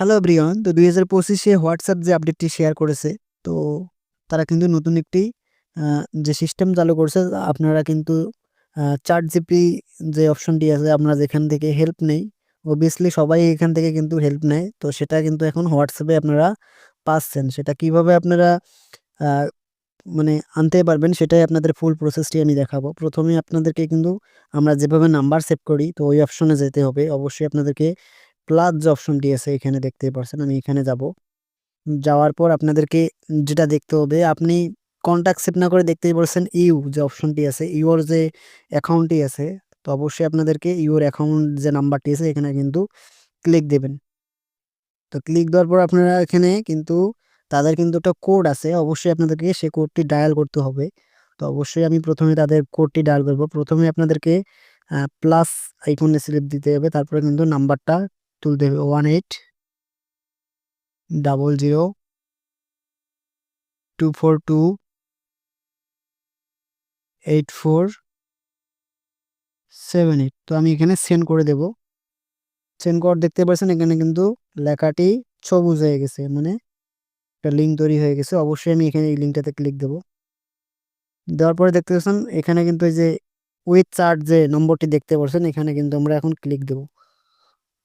Hello Brian তো দুই হাজার পঁচিশে হোয়াটসঅ্যাপ যে আপডেটটি শেয়ার করেছে, তো তারা কিন্তু নতুন একটি যে সিস্টেম চালু করছে, আপনারা কিন্তু চার্ট জিপি যে অপশনটি আছে, আমরা যেখান থেকে হেল্প নেই অবভিয়াসলি সবাই এখান থেকে কিন্তু হেল্প নেয়, তো সেটা কিন্তু এখন হোয়াটসঅ্যাপে আপনারা পাচ্ছেন। সেটা কীভাবে আপনারা মানে আনতে পারবেন, সেটাই আপনাদের ফুল প্রসেসটি আমি দেখাবো। প্রথমে আপনাদেরকে কিন্তু আমরা যেভাবে নাম্বার সেভ করি, তো ওই অপশনে যেতে হবে। অবশ্যই আপনাদেরকে প্লাস যে অপশনটি আছে, এখানে দেখতে পারছেন, আমি এখানে যাব। যাওয়ার পর আপনাদেরকে যেটা দেখতে হবে, আপনি কন্ট্যাক্ট সেভ না করে দেখতেই পারছেন ইউ যে অপশনটি আছে ইউর যে অ্যাকাউন্টটি আছে, তো অবশ্যই আপনাদেরকে ইউর অ্যাকাউন্ট যে নাম্বারটি আছে, এখানে কিন্তু ক্লিক দেবেন। তো ক্লিক দেওয়ার পর আপনারা এখানে কিন্তু তাদের কিন্তু একটা কোড আছে, অবশ্যই আপনাদেরকে সে কোডটি ডায়াল করতে হবে। তো অবশ্যই আমি প্রথমে তাদের কোডটি ডায়াল করব। প্রথমে আপনাদেরকে প্লাস আইকনে স্লিপ দিতে হবে, তারপরে কিন্তু নাম্বারটা তুলতে হবে one eight double zero two four two eight four seven eight তো আমি এখানে সেন্ড করে দেব। সেন্ড কর দেখতে পাচ্ছেন এখানে কিন্তু লেখাটি সবুজ হয়ে গেছে মানে একটা লিঙ্ক তৈরি হয়ে গেছে। অবশ্যই আমি এখানে এই লিঙ্কটাতে ক্লিক দেব। দেওয়ার পরে দেখতে পাচ্ছেন এখানে কিন্তু এই যে উইথ চার্ট যে নম্বরটি দেখতে পাচ্ছেন, এখানে কিন্তু আমরা এখন ক্লিক দেব।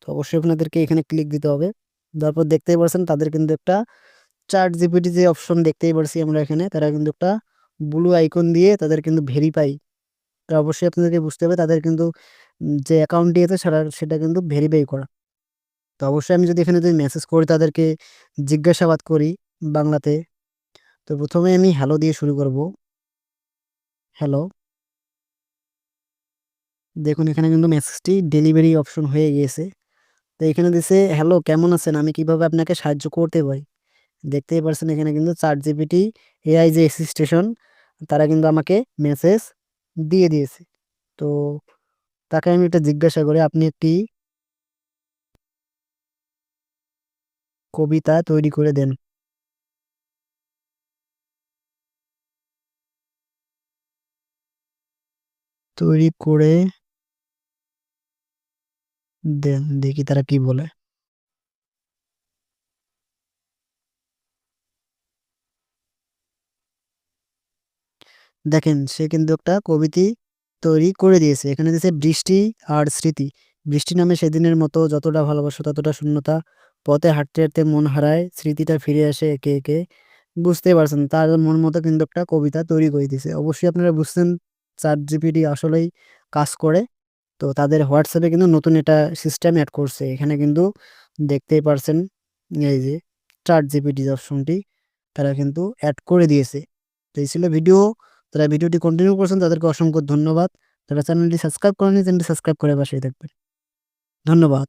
তো অবশ্যই আপনাদেরকে এখানে ক্লিক দিতে হবে। তারপর দেখতেই পারছেন তাদের কিন্তু একটা চার্ট জিপিটি যে অপশন দেখতেই পারছি আমরা এখানে, তারা কিন্তু একটা ব্লু আইকন দিয়ে তাদের কিন্তু ভেরিফাই তো অবশ্যই আপনাদেরকে বুঝতে হবে তাদের কিন্তু যে অ্যাকাউন্টটি আছে সেটা সেটা কিন্তু ভেরিফাই করা। তো অবশ্যই আমি যদি এখানে যদি মেসেজ করি তাদেরকে জিজ্ঞাসাবাদ করি বাংলাতে, তো প্রথমে আমি হ্যালো দিয়ে শুরু করব। হ্যালো দেখুন এখানে কিন্তু মেসেজটি ডেলিভারি অপশন হয়ে গিয়েছে। তো এখানে দিছে, হ্যালো, কেমন আছেন? আমি কীভাবে আপনাকে সাহায্য করতে পারি? দেখতেই পারছেন এখানে কিন্তু চার জিবিটি এআই যে স্টেশন তারা কিন্তু আমাকে মেসেজ দিয়ে দিয়েছে। তো তাকে আমি একটা জিজ্ঞাসা করি, আপনি একটি কবিতা তৈরি করে দেন। তৈরি করে দেখি তারা কি বলে। দেখেন, সে কিন্তু একটা কবিতি তৈরি করে দিয়েছে। এখানে দিয়েছে বৃষ্টি আর স্মৃতি। বৃষ্টি নামে সেদিনের মতো যতটা ভালোবাসো, ততটা শূন্যতা। পথে হাঁটতে হাঁটতে মন হারায়, স্মৃতিটা ফিরে আসে একে একে। বুঝতে পারছেন, তার মন মতো কিন্তু একটা কবিতা তৈরি করে দিয়েছে। অবশ্যই আপনারা বুঝছেন চার জিপিটি আসলেই কাজ করে। তো তাদের হোয়াটসঅ্যাপে কিন্তু নতুন এটা সিস্টেম অ্যাড করছে। এখানে কিন্তু দেখতেই পারছেন, এই যে চার জিপিটি অপশনটি তারা কিন্তু অ্যাড করে দিয়েছে। তো এই ছিল ভিডিও তারা ভিডিওটি কন্টিনিউ করছেন, তাদেরকে অসংখ্য ধন্যবাদ। তারা চ্যানেলটি সাবস্ক্রাইব করেনি চ্যানেলটি সাবস্ক্রাইব করে পাশেই থাকবেন। ধন্যবাদ।